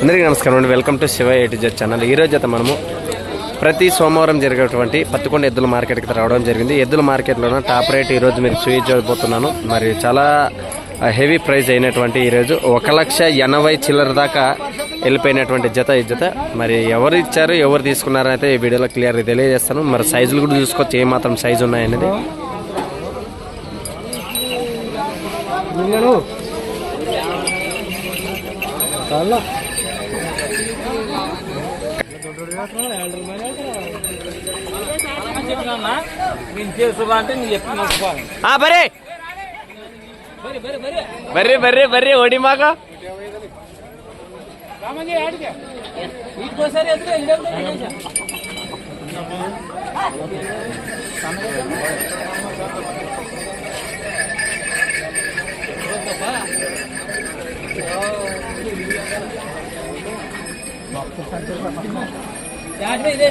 అందరికీ నమస్కారం అండి. Welcome to Shiva eight Z channel ఈ అయితే మనము ప్రతి సోమవారం జరిగేటువంటి పత్తికొండ ఎద్దుల మార్కెట్కి రావడం జరిగింది. ఎద్దుల మార్కెట్లోనే టాప్ రేట్ ఈరోజు మీరు చూపించబోతున్నాను. మరి చాలా హెవీ ప్రైజ్ అయినటువంటి ఈరోజు ఒక లక్ష ఎనభై చిల్లర దాకా వెళ్ళిపోయినటువంటి జత ఈ జత. మరి ఎవరు ఇచ్చారు ఎవరు తీసుకున్నారైతే అయితే ఈ వీడియోలో క్లియర్గా తెలియజేస్తాను. మరి సైజులు కూడా చూసుకోవచ్చు. ఏ మాత్రం సైజు ఉన్నాయనేది ਕਿੰਨਣ ਹੋ ਕਰ ਲਾ बर बर बर बर ఎదురు ఇదే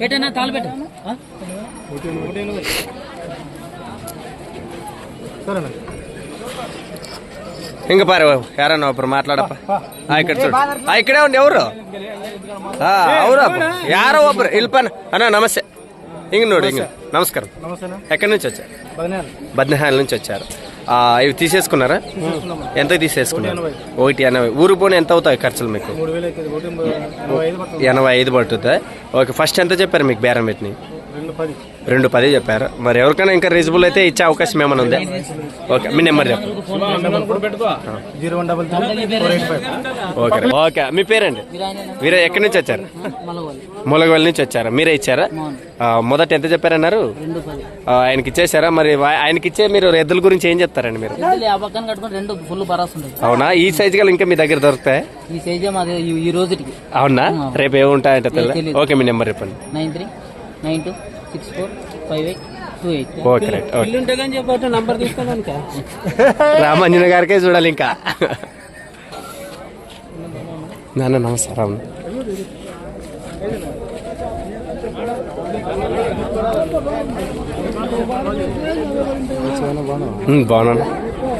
పెట్టనా తాళ్ళు పెట్టు ఇంక పారు ఎవరన్నా ఒప్పుడు మాట్లాడప్ప. ఇక్కడ చూడు. ఇక్కడే ఉండి ఎవరు? ఎవరు యారో ఒబ్బరు ఇల్పన్. అన్న నమస్తే. ఇంక నోడు ఇంక నమస్కారం. ఎక్కడి నుంచి వచ్చారు? బద్నహాల నుంచి వచ్చారు. ఇవి తీసేసుకున్నారా? ఎంత తీసేసుకున్నారు? ఒకటి ఎనభై. ఊరు పోనీ ఎంత అవుతాయి ఖర్చులు మీకు? ఎనభై ఐదు పడుతుందా ఓకే ఫస్ట్ ఎంత చెప్పారు మీకు బేరం పెట్టినాయి రెండు పది. చెప్పారు. మరి ఎవరికైనా ఇంకా రీజనబుల్ అయితే ఇచ్చే అవకాశం ఏమైనా ఉందా? ఓకే మీ నెంబర్ చెప్పండి. Okay okay. మీ పేరండి? మీరే ఎక్కడి నుంచి వచ్చారు? మూలగవల్లి నుంచి వచ్చారా? మీరే ఇచ్చారా? మొదట ఎంత చెప్పారన్నారు? ఆయనకి ఇచ్చేసారా మరి ఆయనకి ఇచ్చే మీరు ఎద్దుల గురించి ఏం చెప్తారండి మీరు? అవునా? ఈ సైజు గల ఇంకా మీ దగ్గర దొరుకుతాయి? ఈ సైజే మాది ఈ- ఈ రోజుకి అవునా? రేపు ఏముంటాయంటే. ఓకే మీ నెంబర్ చెప్పండి. Nine three. Nine two six four five eight two eight. Okay right okay. ఉంటే కానీ చెప్పట్టు నంబర్ తీసుకోవడానికి? రామంజన గారికే చూడాలి ఇంకా. నాన్న నమస్కారం బాగున్నాను.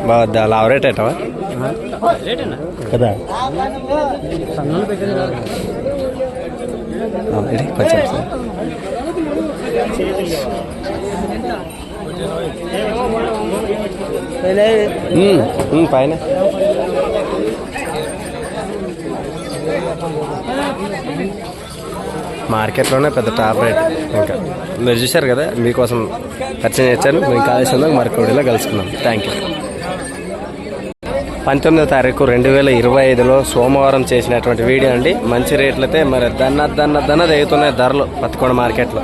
బాగా లావరేట్ అటవా కదా. కొంచెం పైన. మార్కెట్లోనే పెద్ద టాప్ రేట్ ఇంకా. మీరు చూశారు కదా మీకోసం పరిచయం చేశాను. మేము కాళేశ్వరంలో మరొకడిలో కలుసుకున్నాం. థ్యాంక్ యూ పంతొమ్మిదో తారీఖు రెండు వేల ఇరవై ఐదులో సోమవారం చేసినటువంటి వీడియో అండి. మంచి రేట్లయితే మరి దన్న దన్న దన్న దిగుతున్నాయి ధరలు పత్తికొండ మార్కెట్లో.